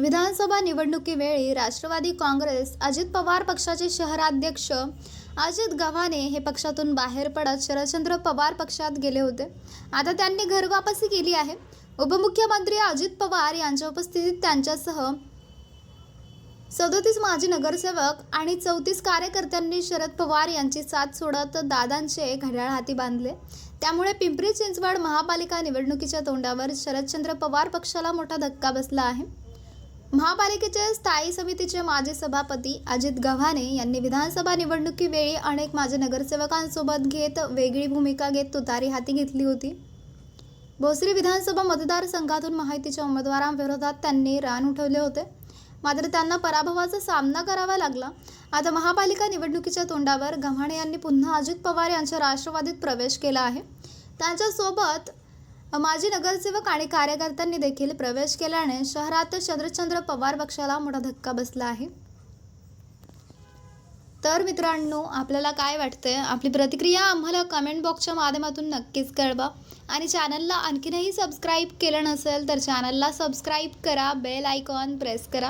विधानसभा निवडणुकीवेळी राष्ट्रवादी काँग्रेस अजित पवार पक्षाचे शहराध्यक्ष अजित गव्हाणे हे पक्षातून बाहेर पडत शरदचंद्र पवार पक्षात गेले होते. आता त्यांनी घरवापसी केली आहे. उपमुख्यमंत्री अजित पवार यांच्या उपस्थितीत त्यांच्यासह सदोतीस माजी नगरसेवक आणि चौतीस कार्यकर्त्यांनी शरद पवार यांची साथ सोडत दादांचे घड्याळ हाती बांधले. त्यामुळे पिंपरी चिंचवड महापालिका निवडणुकीच्या तोंडावर शरदचंद्र पवार पक्षाला मोठा धक्का बसला आहे. महापालिकेचे स्थायी समितीचे माजी सभापती अजित गव्हाणे यांनी विधानसभा निवडणुकीवेळी अनेक माजी नगरसेवकांसोबत घेत वेगळी भूमिका घेत तुतारी हाती घेतली होती. भोसरी विधानसभा मतदारसंघातून माहितीच्या उमेदवारांविरोधात त्यांनी रान उठवले होते. मात्र त्यांना पराभवाचा सामना करावा लागला. आता महापालिका निवडणुकीच्या तोंडावर गव्हाणे यांनी पुन्हा अजित पवार यांच्या राष्ट्रवादीत प्रवेश केला आहे. त्यांच्यासोबत माजी नगरसेवक आणि कार्यकर्त्यांनी देखील प्रवेश केल्याने शहरात शरदचंद्र पवार पक्षाला मोठा धक्का बसला आहे. तर मित्रांनो आपल्याला काय वाटतंय? आपली प्रतिक्रिया आम्हाला कमेंट बॉक्सच्या माध्यमातून नक्कीच कळवा. आणि चॅनलला आणखीनही सबस्क्राईब केलं नसेल तर चॅनलला सबस्क्राईब करा बेल आयकॉन प्रेस करा.